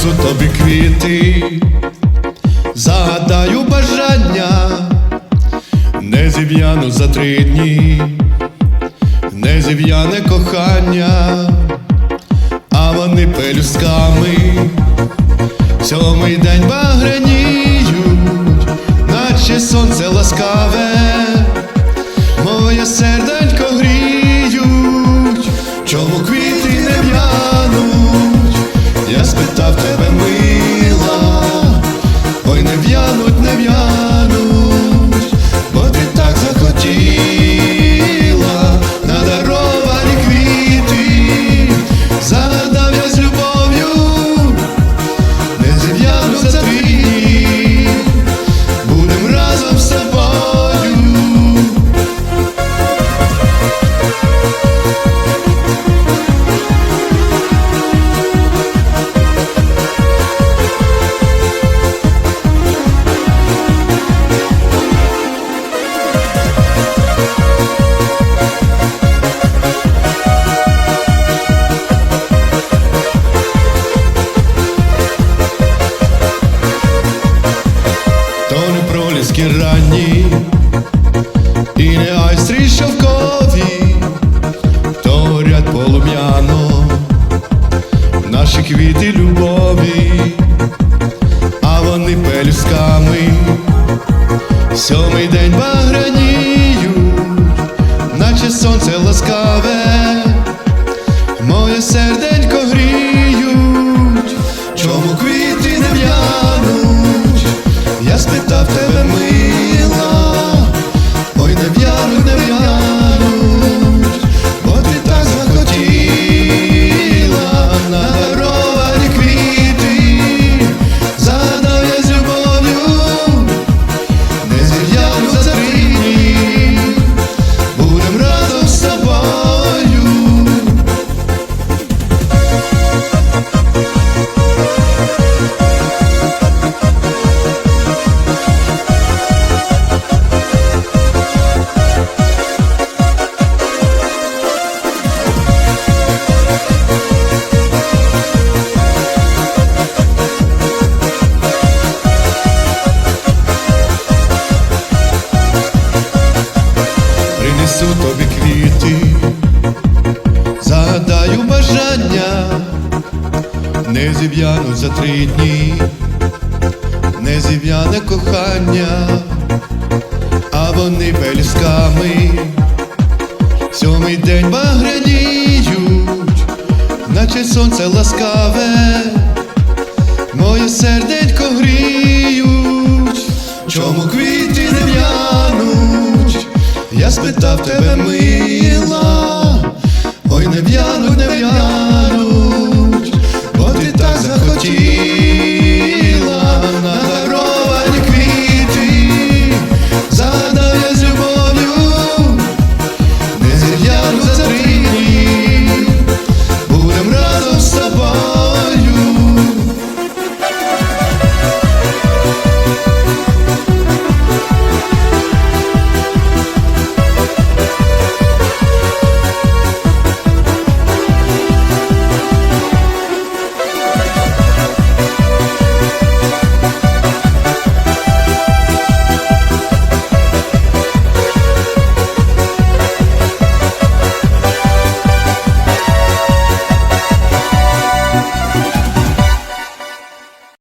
su to bi зів'яну за три дні, не зів'яне кохання, а вони пелюсками сьомий день баграніють, наче сонце ласкаве, моє серденько гріють, чому квіти не в'януть, я спитав тебе, мила, ой, не в'януть, не в'януть, айстрі шовкові, то полум'яно, наші квіти любові, а вони пелюсками, сьомий день баграніють, наче сонце ласкаве, моє серденько гріють, принесу тобі квіти, загадаю бажання, не зів'яну за три дні, не зів'яне кохання, а вони пелюсками сьомий день баграніють, наче сонце ласкаве, моє серденько гріє.